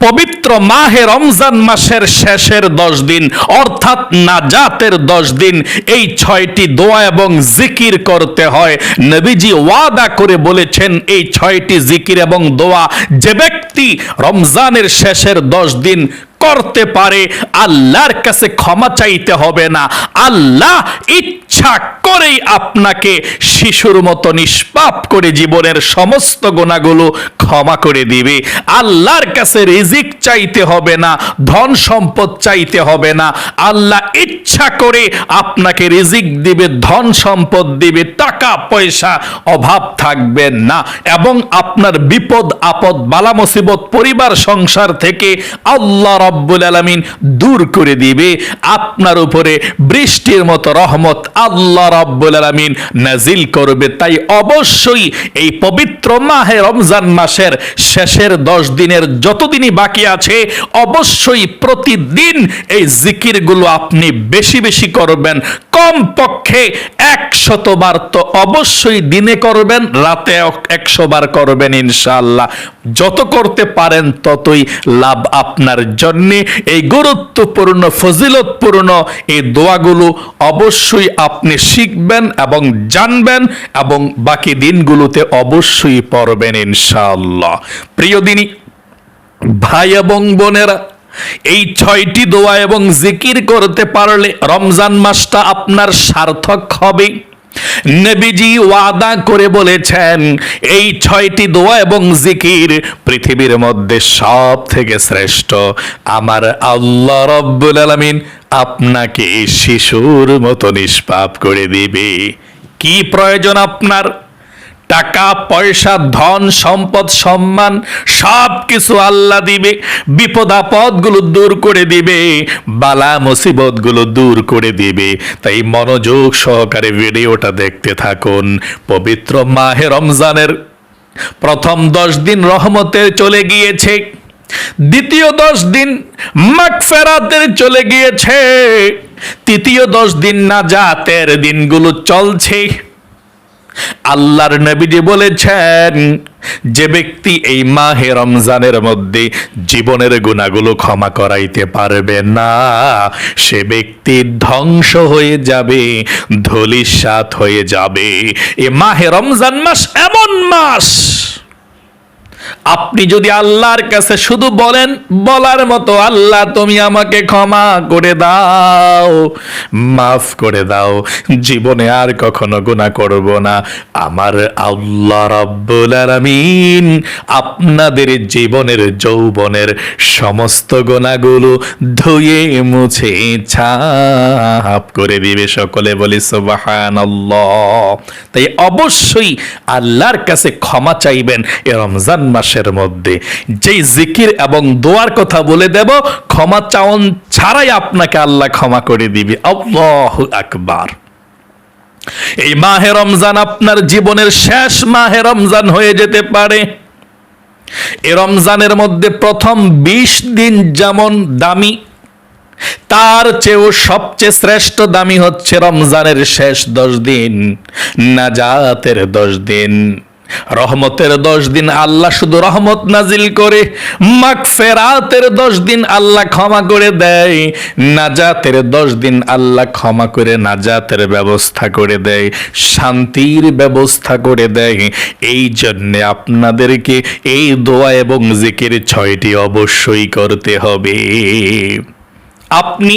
পবিত্র মাহে রমজান মাসের শেষের দশ দিন, অর্থাৎ নাজাতের দশ দিন, এই ছয়টি দোয়া এবং জিকির করতে হয়। নবীজি ওয়াদা করে বলেছেন, এই ছয়টি জিকির এবং দোয়া যে ব্যক্তি রমজানের শেষের দশ দিন করতে পারে, আল্লাহর কাছে ক্ষমা চাইতে হবে না। আল্লাহ ইচ্ছা করেই আপনাকে শিশুর মতো নিষ্পাপ করে জীবনের সমস্ত গোনাগুলো ক্ষমা করে দিবে। আল্লাহর কাছে রিজিক চাইতে হবে না, ধন সম্পদ চাইতে হবে না। আল্লাহ ইচ্ছা করে আপনাকে রিজিক দিবে, ধন সম্পদ দিবে, টাকা, পয়সা অভাব থাকবে না। এবং আপনার বিপদ, আপদ বালা মুসিবত পরিবার, সংসার থেকে আল্লাহ রব্বুল আলামিন দূর করে দিবে। আপনার উপরে বৃষ্টির মতো রহমত আল্লাহ রব্বুল আলামিন নাজিল করবে। তাই অবশ্যই এই পবিত্র মাহে রমজান মাসের শেষের দশ দিনের যতদিনই বাকি আছে, অবশ্যই প্রতিদিন এই জিকিরগুলো আপনি বেশি বেশি করবেন। কম পক্ষে একশত বার তো অবশ্যই দিনে করবেন রাতে একশো বার করবেন ইনশাআল্লাহ। যত করতে পারেন ততই লাভ আপনার জন্যে। এই গুরুত্বপূর্ণ, ফজিলতপূর্ণ এই দোয়াগুলো অবশ্যই আপনি শিখবেন এবং জানবেন এবং বাকি দিনগুলোতে অবশ্যই পড়বেন ইনশাআল্লাহ। প্রিয় দিনী, ভাই এবং বোনেরা, এই ছয়টি দোয়া এবং জিকির করতে পারলে রমজান মাসটা আপনার সার্থক হবে। নবীজি ওয়াদা করে বলেছেন, এই ছয়টি দোয়া এবং জিকির পৃথিবীর মধ্যে সব থেকে শ্রেষ্ঠ। আমার আল্লাহ রব্বুল আলমিন আপনাকে শিশুর মতো নিষ্পাপ করে দিবে। কি প্রয়োজন আপনার? টাকা, পয়সা, ধন, সম্পদ, সম্মান সব কিছু আল্লাহ দিবে। বিপদ, আপদগুলো দূর করে দিবে। বালা মুসিবতগুলো দূর করে দিবে। তাই মনোযোগ সহকারে ভিডিওটা দেখতে থাকুন। পবিত্র মাহে রমজানের প্রথম দশ দিন রহমতের চলে গিয়েছে। দ্বিতীয় দশ দিন মাগফেরাতের চলে গিয়েছে। তৃতীয় দশ দিন নাজাতের দিনগুলো চলছে। আল্লাহর নবীজি বলেছেন, যে ব্যক্তি এই মাহে রমজানের মধ্যে জীবনের গুণাগুলো ক্ষমা করাইতে পারবে না, সে ব্যক্তি ধ্বংস হয়ে যাবে ধলিসাত হয়ে যাবে। এ মাহে রমজান মাস এমন মাস আপনি যদি আল্লাহর কাছে শুধু বলেন, বলার মতো, আল্লাহ, তুমি আমাকে ক্ষমা করে দাও, মাফ করে দাও, জীবনে আর কখনো গুণা করব না। আমার আল্লাহ রাব্বুল আলামিন আপনাদের জীবনের, যৌবনের সমস্ত গোনাগুলো ধুয়ে মুছে ছাপ করে দিবে সকলে বলি, সুবহানাল্লাহ। তাই অবশ্যই আল্লাহর কাছে ক্ষমা চাইবেন। এ রমজান মাসের মধ্যে। যেই জিকির এবং দোয়ার কথা বলে দেব, ক্ষমা চাওন ছাড়াই আপনাকে আল্লাহ ক্ষমা করে দিবে। আল্লাহ আকবার। এই মাহে রমজান আপনার জীবনের শেষ মাহে রমজান হয়ে যেতে পারে। এ রমজানের মধ্যে প্রথম বিশ দিন যেমন দামি, তার চেয়েও সবচেয়ে শ্রেষ্ঠ দামি হচ্ছে রমজানের শেষ দশ দিন, নাজাতের দশ দিন। রহমতের দশ দিন আল্লাহ শুধু রহমত নাজিল করে, মাগফেরাতের দশ দিন আল্লাহ ক্ষমা করে দেয়, নাজাতের দশ দিন আল্লাহ ক্ষমা করে নাজাতের ব্যবস্থা করে দেয়, শান্তির ব্যবস্থা করে দেয়। এই জন্যে আপনাদেরকে এই দোয়া এবং জিকির ছয়টি অবশ্যই করতে হবে। আপনি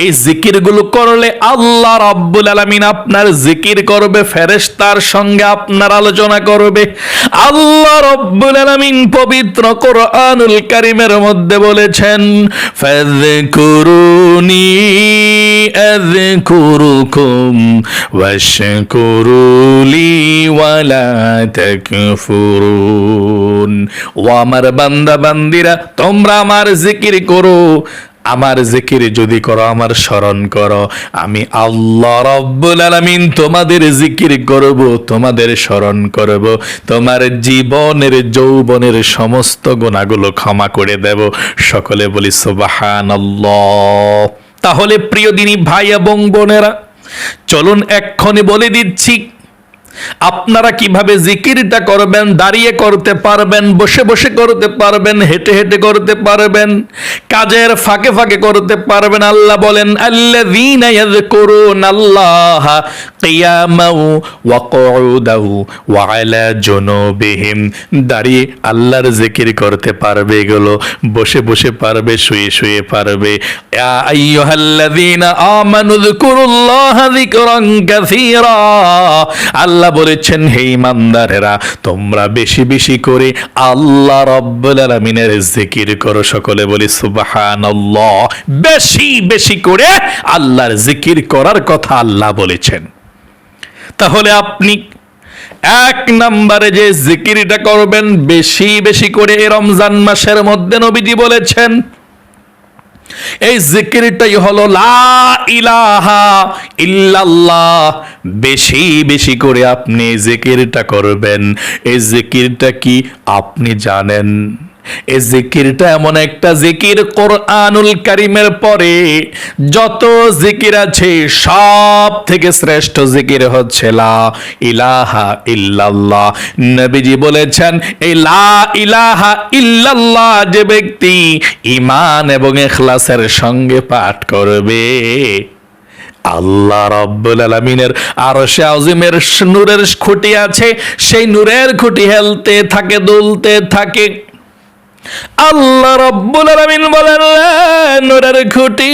এই জিকিরগুলো করলে আল্লাহ রাব্বুল আলামিন আপনার জিকির করবে, ফেরেশতার সঙ্গে আপনার আলোচনা করবে। আল্লাহ রাব্বুল আলামিন পবিত্র কোরআনুল কারীমের মধ্যে বলেছেন, ফাযকুরুনি আযকুরুকুম ওয়াশকুরুলি ওয়ালা তাকফুরুন। ও আমার বান্দা বান্দিরা তোমরা আমার জিকির করো। আমার জিকির যদি করো, আমার স্মরণ করো। আমি আল্লাহ রব্বুল আলামিন তোমাদের জিকির করব, তোমাদের স্মরণ করব। তোমার জীবনের, যৌবনের সমস্ত গুণাগুলো ক্ষমা করে দেব। সকলে বলি, সুবহানাল্লাহ। তাহলে প্রিয় দিনী ভাই এবং বোনেরা, চলুন এক্ষণে বলে দিচ্ছি আপনারা কীভাবে জিকিরটা করবেন, দাঁড়িয়ে করতে পারবেন, বসে বসে করতে পারবেন, হেঁটে হেঁটে করতে পারবেন, কাজের ফাঁকে ফাঁকে করতে পারবেন, আল্লাহ বলেন আল্লাহ দাঁড়িয়ে আল্লাহর জিকির করতে পারবে এগুলো, বসে বসে পারবে, শুয়ে শুয়ে পারবে। আল্লাহ বলেছেন, হে ইমানদারেরা, তোমরা বেশি বেশি করে আল্লাহ রব্বুল আলামিনের জিকির করো। সকলে বলি, সুবহানাল্লাহ। বেশি বেশি করে আল্লাহর জিকির করার কথা আল্লাহ বলেছেন। তাহলে আপনি এক নম্বরে যে জিকিরটা করবেন, বেশি বেশি করে রমজান মাসের মধ্যে নবীজি বলেছেন এই জিকিরটাই হলো লা ইলাহা ইল্লাল্লাহ। বেশি বেশি করে আপনি জিকিরটা করবেন। এই জিকিরটা কি আপনি জানেন? এই জিকিরটা এমন একটা জিকির কোরআনুল কারিমের পরে যত জিকির আছে সব থেকে শ্রেষ্ঠ জিকির হচ্ছে লা ইলাহা ইল্লাল্লাহ। নবীজি বলেছেন, এই লা ইলাহা ইল্লাল্লাহ যে ব্যক্তি ইমান এবং এখলাসের সঙ্গে পাঠ করবে, আল্লাহ রব্বুল আলমিনের আরশে আজিমের নূরের খুঁটি আছে, সেই নূরের খুঁটি হেলতে থাকে, দুলতে থাকে। আল্লাহ রব্বুল আলামিন বলেন খুঁটি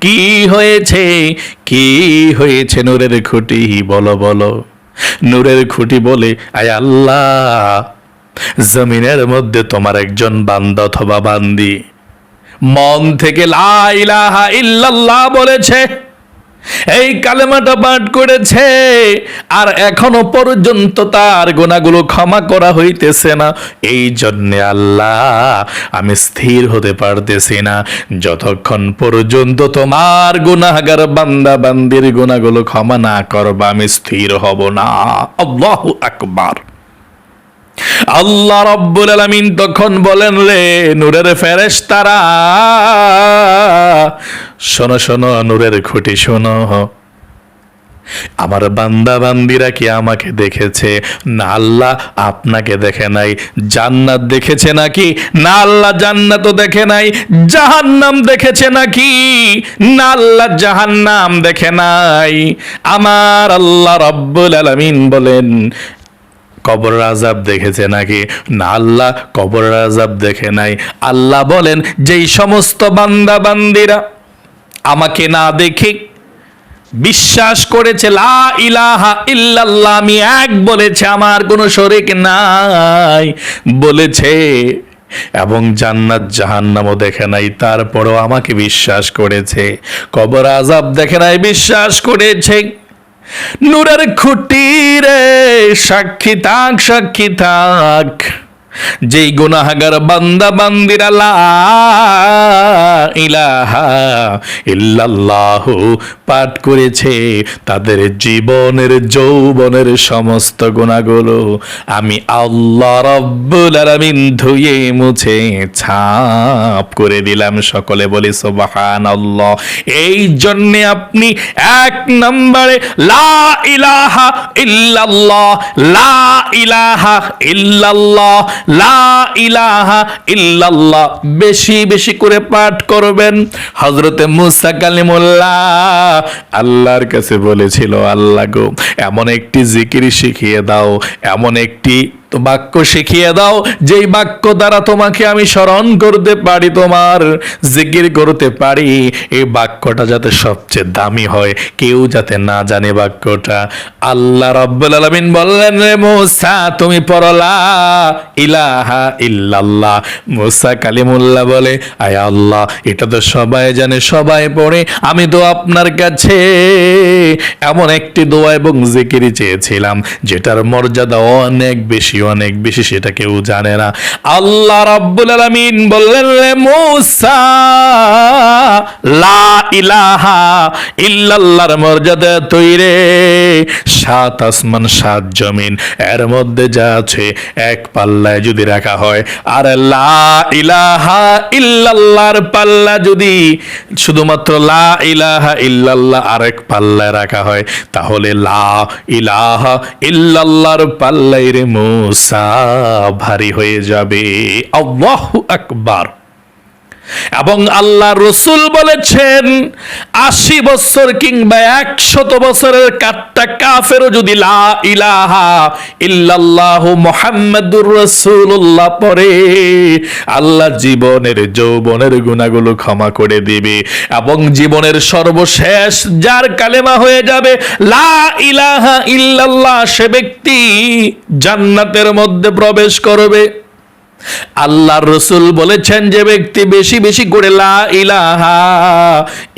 কি হয়েছে? কি হয়েছে নূরের খুঁটি? বলো বলো। নূরের খুঁটি বলে, আয় আল্লাহ, জমিনের মধ্যে তোমার একজন বান্দা অথবা বান্দি। মন থেকে লা ইলাহা ইল্লাল্লাহ বলেছে এই কালেমাটা পাঠ করেছে, আর এখনও পর্যন্ত তার গোনাগুলো ক্ষমা করা হইতেছে না। এই জন্যে আল্লাহ, আমি স্থির হতে পারতেছি না। যতক্ষণ পর্যন্ত তোমার গুনাহগার বান্দা বান্দির গুনাহগুলো ক্ষমা না করবা, আমি স্থির হব না। আল্লাহু আকবার। আল্লাহ রব্বুল আলামিন তখন বলেন রে নূরের ফেরেশতারা, শোনো শোনো, নূরের খুঁটি শোনো। আমার বান্দা বান্দিরা কি আমাকে দেখেছে? না আল্লাহ আপনাকে দেখে নাই। জান্নাত দেখেছে নাকি? না আল্লাহ জান্নাতও দেখে নাই। জাহান্নাম দেখেছে নাকি? না আল্লাহ জাহান্নাম দেখে নাই। আমার আল্লাহ রব্বুল আলামিন বলেন কবর আজাব দেখেছে নাকি? না, আল্লাহ কবর আজাব দেখে নাই। আল্লাহ বলেন, যেই সমস্ত বান্দা বান্দিরা আমাকে না দেখে বিশ্বাস করেছে, লা ইলাহা ইল্লাল্লাহ, আমি এক বলেছে, আমার কোনো শরিক নাই। বলেছে, এবং জান্নাত জাহান্নামও দেখে নাই, তারপরও আমাকে বিশ্বাস করেছে। কবর আজাব দেখে নাই, বিশ্বাস করেছে। নূরের খুঁটি রে সাক্ষী থাক সাক্ষী থাক। যেই গুনাহাগার বান্দা বান্দিরা লা ইলাহা পাঠ করেছে, তাদের জীবনের, যৌবনের সমস্ত গুণাগুলো আমি আল্লাহ রব্বুল আলামিন ধুয়ে মুছে ছাপ করে দিলাম। সকলে বলি সুবহানাল্লাহ। এই জন্য আপনি এক নম্বরে লা ইলাহা ইল্লাল্লাহ, লা ইলাহা ইল্লাল্লাহ লা ইলাহা ইল্লাল্লাহ। বেশি বেশি করে পাঠ করবেন। হজরতে মুসা কালিমুল্লাহ আল্লাহর কাছে বলেছিল, আল্লাহ গো, এমন একটি জিকির শিখিয়ে দাও, এমন একটি তো বাক্য শিখিয়ে দাও, যেই বাক্য দ্বারা তোমাকে আমি স্মরণ করতে পারি, তোমার জিকির করতে পারি, এই বাক্যটা যাতে সবচেয়ে দামি হয়, কেউ যাতে না জানে বাক্যটা। আল্লাহ রব্বুল আলামিন বললেন, রে মুসা, তুমি পড়লা ইলাহা ইল্লাল্লাহ। মুসা কালিমুল্লাহ বলে, আয় আল্লাহ, এটা তো সবাই জানে, সবাই পড়ে, আমি তো আপনার কাছে এমন একটি দোয়া এবং জিকির চেয়েছিলাম, যেটার মর্যাদা অনেক বেশি অনেক বেশি, সেটা কেউ জানে না। আল্লাহ রাব্বুল আলামিন বললেন রে মুসা, লা ইলাহা ইল্লাল্লাহর মর্যাদা তৈরে সাত আসমান, সাত জমিন, এর মধ্যে যা আছে এক পাল্লায় যদি রাখা হয়। আর লা ইলাহা ইল্লাল্লাহর পাল্লা যদি শুধুমাত্র লা ইলাহা ইল্লাল্লাহ আরেক পাল্লায় রাখা হয়, তাহলে লা ইলাহা ইল্লাল্লাহর পাল্লাই রে মুসা ভারী হয়ে যাবে। আল্লাহু আকবার। এবং আল্লাহ রসুল বলেছেন, আশি বছর কিংবা একশত বছরের কাটটা কাফেরও যদি লা ইলাহা ইল্লাল্লাহ মোহাম্মদুর রসুল্লাহ পরে আল্লাহ জীবনের যৌবনের গুণাগুলো ক্ষমা করে দিবে এবং জীবনের সর্বশেষ যার কালেমা হয়ে যাবে, লা ইলাহা ইল্লাল্লাহ, সে ব্যক্তি জান্নাতের মধ্যে প্রবেশ করবে। আল্লাহর রসুল বলেছেন যে ব্যক্তি বেশি বেশি করে লা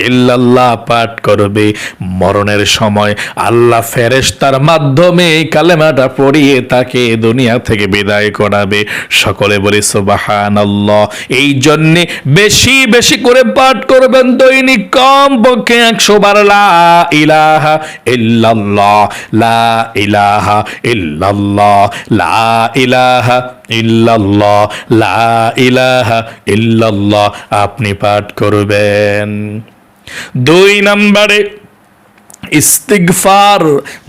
ইল্লাল্লাহ পাঠ করবে। মরণের সময় আল্লাহ ফেরেশতার মাধ্যমে কালেমাটা পড়িয়ে তাকে দুনিয়া থেকে বিদায় করাবে। সকলে বলি, সুবহানাল্লাহ। এই জন্যে বেশি বেশি করে পাঠ করবেন দৈনিক কম পক্ষে একশো বার লা ইলাহা ইল্লাল্লাহ। লা ইলাহা ইল্লাল্লাহ। লা ইলাহা ইল্লাল্লাহ লা ইলাহা ইল্লাল্লাহ আপনি পাঠ করবেন। দুই নম্বরে ইস্তিগফার,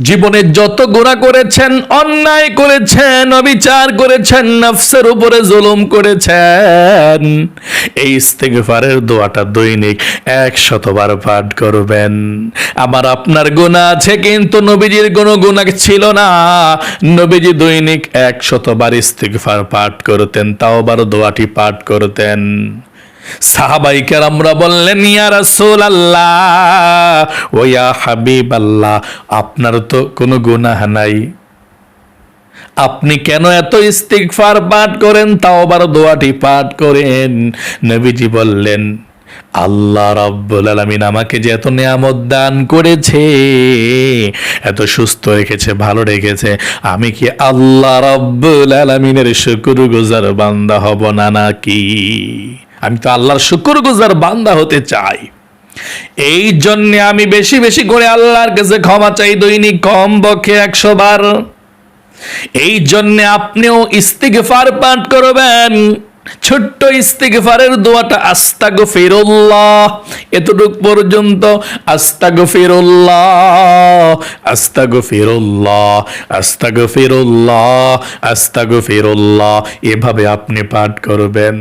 জীবনে যত গুনাহ করেছেন, অন্যায় করেছেন, অবিচার করেছেন, নফসের উপরে জুলুম করেছেন, এই ইস্তিগফারের দোয়াটা দৈনিক এক শতবার পাঠ করবেন। আমার আপনার গুনাহ আছে, কিন্তু নবীজির কোনো গুনাহ ছিল না। নবীজি দৈনিক এক শতবার ইস্তিগফার পাঠ করতেন তাও বার দোয়াটি পাঠ করতেন। সাহাবাইকার আমরা বললেন, ইয়া রাসূল আল্লাহ ও হাবিব আল্লাহ আপনার তো কোনো গুনাহ নাই। আপনি কেন এত ইস্তিগফার পাঠ করেন, তাও আবার দোয়াটি পাঠ করেন? নবীজি বললেন, আল্লাহ আলামিন আমাকে যে এত নিয়ামত দান করেছে, এত সুস্থ রেখেছে, ভালো রেখেছে, আমি কি আল্লাহ রাব্বুল আলামিনের শুকরগুজার বান্দা হব না নাকি? আমি তো আল্লাহর শুকরগুজার বান্দা হতে চাই। এই জন্যে আমি বেশি বেশি করে আল্লাহর কাছে ক্ষমা চাই দৈনিক কম পক্ষে একশো বার। এই জন্যে আপনিও ইস্তিগফার পাঠ করবেন। ছোট্ট ইস্তিগফারের দোয়াটা আস্তাগ ফিরুল্লাহ এতটুক পর্যন্ত আস্তাগ ফিরুল্লাহ আস্তাগ ফিরুল্লাহ আস্তাগ ফিরুল্লাহ আস্তাগ ফিরুল্লাহ এভাবে আপনি পাঠ করবেন।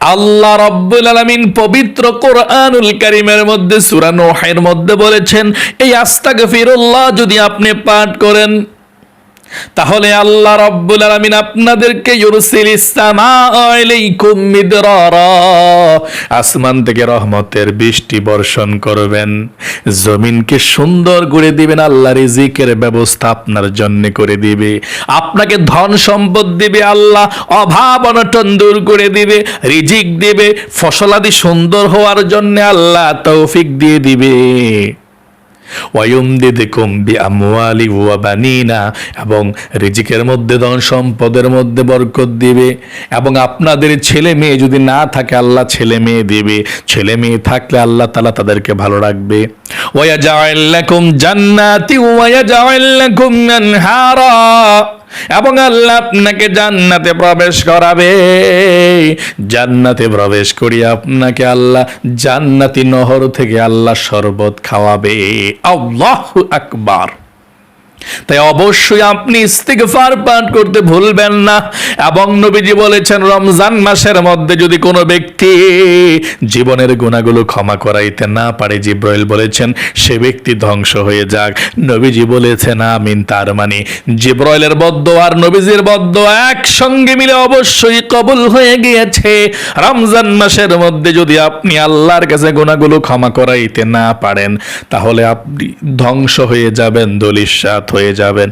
আল্লাহ রব্বুল আলমিন পবিত্র কোরআনুল করিমের মধ্যে সুরানোহের নূহের মধ্যে বলেছেন, এই আস্তাগফিরুল্লাহ যদি আপনি পাঠ করেন তাহলে আল্লাহ রব্বুল আলামিন আপনাদেরকে ইউরসিল আলাইকুম আসমান থেকে রহমতের বৃষ্টি বর্ষণ করবেন। জমিনকে সুন্দর করে দিবেন, আল্লাহ রিজিকের ব্যবস্থা আপনার জন্য করে দিবে। আপনাকে ধন সম্পদ দিবে, আল্লাহ অভাব অনটন দূর করে দিবে, রিজিক দিবে, ফসলাদি সুন্দর হওয়ার জন্য আল্লাহ তৌফিক দিয়ে দিবে। ওয়ায়ুমদিদকুম বিআমওয়ালি ওয়া বানিনা, এবং রিজিকের মধ্যে ধন সম্পদের মধ্যে বরকত দিবে, এবং আপনাদের ছেলে মেয়ে যদি না থাকে আল্লাহ ছেলে মেয়ে দিবে, ছেলে মেয়ে থাকলে আল্লাহ তাআলা তাদেরকে ভালো রাখবে। ওয়ায়াজআল লাকুম জান্নাতি ওয়ায়াজআল লাকুম আনহারা, এবং আল্লাহ আপনাকে জান্নাতে প্রবেশ করাবে। জান্নাতে প্রবেশ করি আপনাকে আল্লাহ জান্নাতি নহর থেকে আল্লাহ শরবত খাওয়াবে। আল্লাহ আকবার তাই অবশ্যই আপনি ইস্তিগফার পাঠ করতে ভুলবেন না। এবং নবীজি বলেছেন, রমজান মাসের মধ্যে যদি কোনো ব্যক্তি জীবনের গুণাগুলো ক্ষমা করাইতে না পারে, জিব্রাইল বলেছেন, সে ব্যক্তি ধ্বংস হয়ে যাক। নবীজি বলেছেন, আমিন, তার মানে জিব্রাইলের বদ্ধ আর নবীজির বদ্ধ একসঙ্গে মিলে অবশ্যই কবুল হয়ে গিয়েছে। রমজান মাসের মধ্যে যদি আপনি আল্লাহর কাছে গুণাগুলো ক্ষমা করাইতে না পারেন, তাহলে আপনি ধ্বংস হয়ে যাবেন দলিশাত হয়ে যাবেন।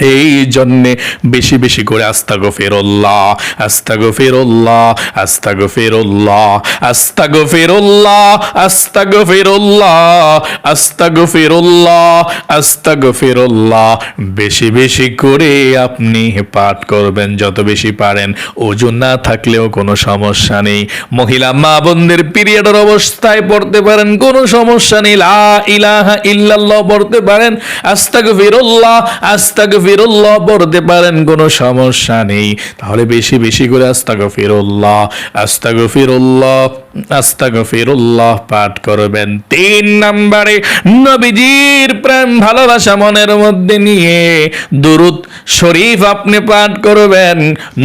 এই জন্যে বেশি বেশি করে আস্তাগো ফেরল্লাহ আস্তাগো ফেরল্লাহ আস্তাগো ফেরল্লাহ আস্তাগো ফেরল্লাহ আস্তাগো ফেরল্লাহ আস্তাগো ফেরল্লাহ আস্তাগো ফেরল্লাহ বেশি বেশি করে আপনি পাঠ করবেন, যত বেশি পারেন। ওজন না থাকলেও কোনো সমস্যা নেই। মহিলা মা বোনদের পিরিয়ডের অবস্থায় পড়তে পারেন, কোনো সমস্যা নেই। লা ইলাহা ইল্লাল্লাহ পড়তে পারেন। আস্তাগফিরুল্লাহ। আস্তাগফিরুল্লাহ পড়তে পারেন কোনো সমস্যা নেই। তাহলে বেশি বেশি করে আস্তাগফিরুল্লাহ আস্তাগফিরুল্লাহ। আস্তাগফিরুল্লাহ পাঠ করবেন। তিন নম্বরে নবীজির প্রেম, ভালোবাসা মনের মধ্যে নিয়ে দুরুদ শরীফ আপনি পাঠ করবেন।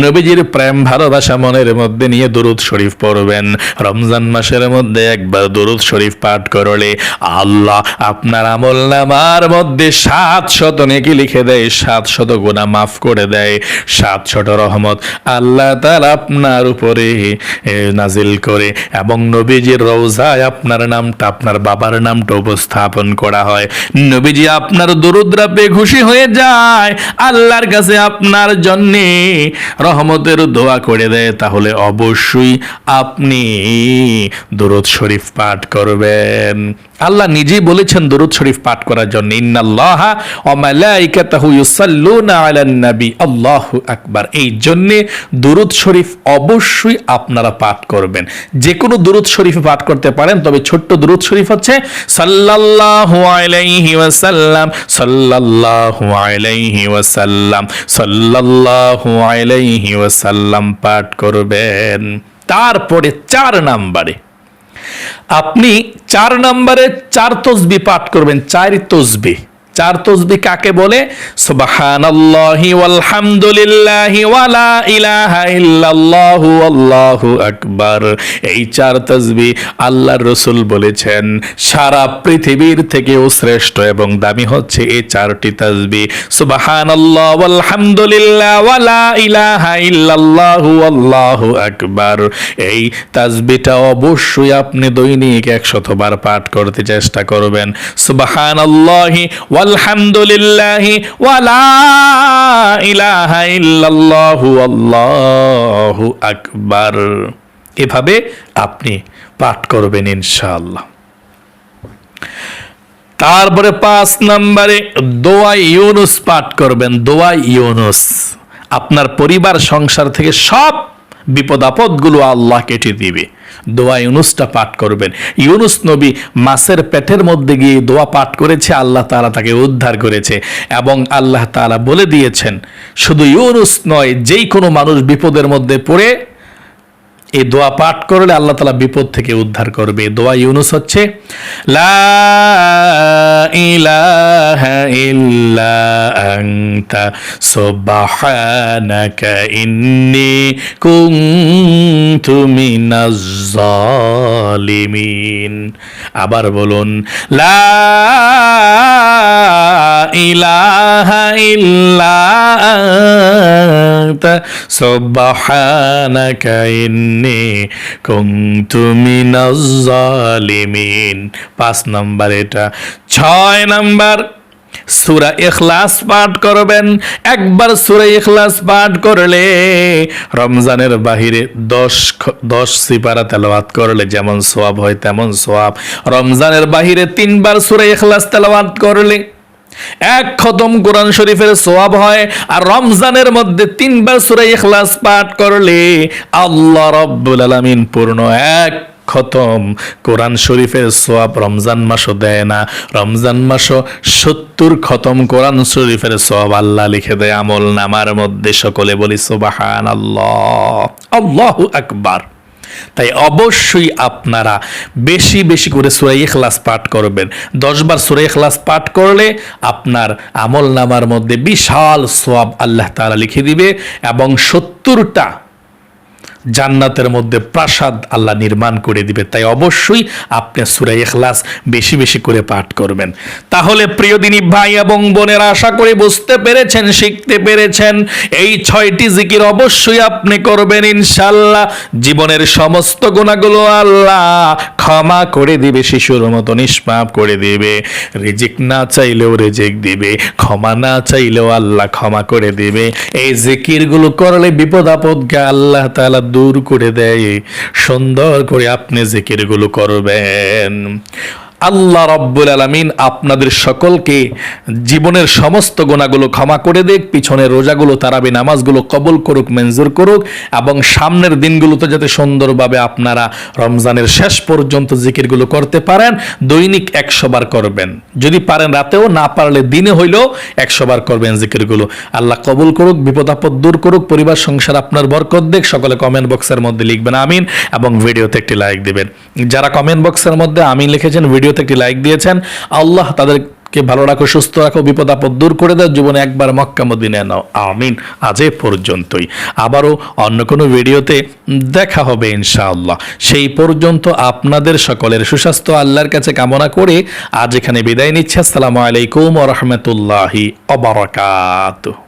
নবীজির প্রেম, ভালোবাসা মনের মধ্যে নিয়ে দুরুদ শরীফ পড়বেন। রমজান মাসের মধ্যে একবার দুরুদ শরীফ পাঠ করলে আল্লাহ আপনার আমল নামার মধ্যে সাত শত নেকি লিখে দেয় সাত শত গুণা মাফ করে দেয় সাত শত রহমত আল্লাহ তার আপনার উপরে নাজিল করে এবং নবীজির রওজায় আপনার নামটা, আপনার বাবার নামটা উপস্থাপন করা হয়। নবীজি আপনার দরুদ্রা পেয়ে খুশি হয়ে যায়, আল্লাহর কাছে আপনার জন্যে রহমতের দোয়া করে দেয়। তাহলে অবশ্যই আপনি দরুদ শরীফ পাঠ করবেন। আল্লাহ নিজেই বলেছেন দরুদ শরীফ পাঠ করার জন্য, ইন্নাল্লাহ ওয়া মালাইকাতাহু ইউসাল্লুনা আলান নবী, আল্লাহু আকবার। এই জন্য দরুদ শরীফ অবশ্যই আপনারা পাঠ করবেন। যে কোনো দরুদ শরীফ পাঠ করতে পারেন, তবে ছোট্ট দরুদ শরীফ হচ্ছে সাল্লাল্লাহু আলাইহি ওয়াসাল্লাম, সাল্লাল্লাহু আলাইহি ওয়াসাল্লাম, সাল্লাল্লাহু আলাইহি ওয়াসাল্লাম পাঠ করবেন। তারপরে চার নাম্বারে। আপনি চার নম্বরে চার তসবি পাঠ করবেন, চার তসবি। চার তসবি কাকে বলে? ওয়ালা আল্লাহু আকবার। এই চার তসবি আল্লাহর রসুল বলেছেন, সারা পৃথিবীর থেকেও শ্রেষ্ঠ এবং দামি হচ্ছে এই চারটি তসবি। আল্লাহু আকবার। এই তাসবিটা অবশ্যই আপনি দৈনিক একশতবার পাঠ করতে চেষ্টা করবেন। সুবহানাল্লাহি আল্লাহু আকবার। এভাবে আপনি পাঠ করবেন ইনশাআল্লাহ। তারপরে পাঁচ নম্বরে দোয়া ইউনুস পাঠ করবেন, দোয়া ইউনুস। আপনার পরিবার, সংসার থেকে সব বিপদ আপদগুলো আল্লাহ কেটে দিবে। দোয়া ইউনুসটা পাঠ করবেন। ইউনুস নবী মাছের পেটের মধ্যে গিয়ে দোয়া পাঠ করেছে, আল্লাহ তালা তাকে উদ্ধার করেছে এবং আল্লাহ তালা বলে দিয়েছেন, শুধু ইউনুস নয়, যেই কোনো মানুষ বিপদের মধ্যে পড়ে এই দোয়া পাঠ করলে আল্লাহ তালা বিপদ থেকে উদ্ধার করবে। দোয়া ইউনুস হচ্ছে আবার বলুন, লা ইলাহা ইল্লা সুবহানাকা ইন্নী কুনতু মিনাজ জালিমিন। পাঁচ নাম্বার এটা। ছয় নাম্বার, সুরা ইখলাস পাঠ করবেন। একবার সুরা ইখলাস পাঠ করলে রমজানের বাহিরে দশ দশ সিপারা তেলাওয়াত করলে যেমন সোয়াব হয় তেমন সোয়াব। রমজানের বাহিরে তিনবার সুরা ইখলাস তেলাওয়াত করলে এক খতম কোরআন শরীফের সোয়াব হয় আর রমজানের মধ্যে তিনবার সূরা ইখলাস পাঠ করলে আল্লাহ রব্বুল আলামিন পূর্ণ এক খতম কোরআন শরীফের সোয়াব রমজান মাসও দেয় না। রমজান মাসও সত্তর খতম কোরআন শরীফের সোয়াব আল্লাহ লিখে দেয় আমল নামার মধ্যে। সকলে বলি সুবাহান আল্লাহ আল্লাহু আকবার। তাই অবশ্যই আপনারা বেশি বেশি করে সুরাই এখলাস পাঠ করবেন। দশবার সুরাই এখলাস পাঠ করলে আপনার আমল নামার মধ্যে বিশাল সোয়াব আল্লাহ তালা লিখে দিবে এবং সত্তরটা জান্নাতের মধ্যে প্রাসাদ আল্লাহ নির্মাণ করে দিবে। তাই অবশ্যই আপনি সুরাই এখলাস বেশি বেশি করে পাঠ করবেন। তাহলে প্রিয় দিনী ভাই এবং বোনেরা, আশা করে বুঝতে পেরেছেন, শিখতে পেরেছেন। এই ছয়টি জিকির অবশ্যই আপনি করবেন ইনশাল্লাহ জীবনের সমস্ত গুণাগুলো আল্লাহ ক্ষমা করে দিবে, শিশুর মতো নিষ্পাপ করে দিবে। রিজিক না চাইলেও রেজেক দিবে, ক্ষমা না চাইলেও আল্লাহ ক্ষমা করে দিবে। এই জিকিরগুলো করলে বিপদ আপদকে আল্লাহ তাআলা দূর করে দেয় সুন্দর করে আপনি জিকিরগুলো করবেন। আল্লাহ রব্বুল আলমিন আপনাদের সকলকে জীবনের সমস্ত গোনাগুলো ক্ষমা করে দেখ পিছনের রোজাগুলো তারাবি নামাজগুলো কবল করুক, মঞ্জুর করুক, এবং সামনের দিনগুলোতে যাতে সুন্দরভাবে আপনারা রমজানের শেষ পর্যন্ত জিকিরগুলো করতে পারেন, দৈনিক একশো বার করবেন। যদি পারেন রাতেও, না পারলে দিনে হইলেও একশো বার করবেন জিকিরগুলো। আল্লাহ কবুল করুক বিপদ আপদ দূর করুক, পরিবার, সংসার আপনার বরকত দেখ সকলে কমেন্ট বক্সের মধ্যে লিখবেন আমিন, এবং ভিডিওতে একটি লাইক দিবেন। যারা কমেন্ট বক্সের মধ্যে আমিন লিখেছেন ভিডিওতে একটি লাইক দিয়েছেন। আল্লাহ তাদেরকে ভালো রাখো, সুস্থ রাখো, বিপদ আপদ দূর করে দাও জীবনে একবার মক্কা মদিনায় নাও। আমিন। আজ পর্যন্তই। আবারও অন্য কোনো ভিডিওতে দেখা হবে ইনশাআল্লাহ। সেই পর্যন্ত আপনাদের সকলের সুস্বাস্থ্য, আল্লাহর কাছে কামনা করে আজ এখানে বিদায় নিচ্ছে। আসসালামু আলাইকুম রাহমাতুল্লাহি ওয়া বারাকাতুহু।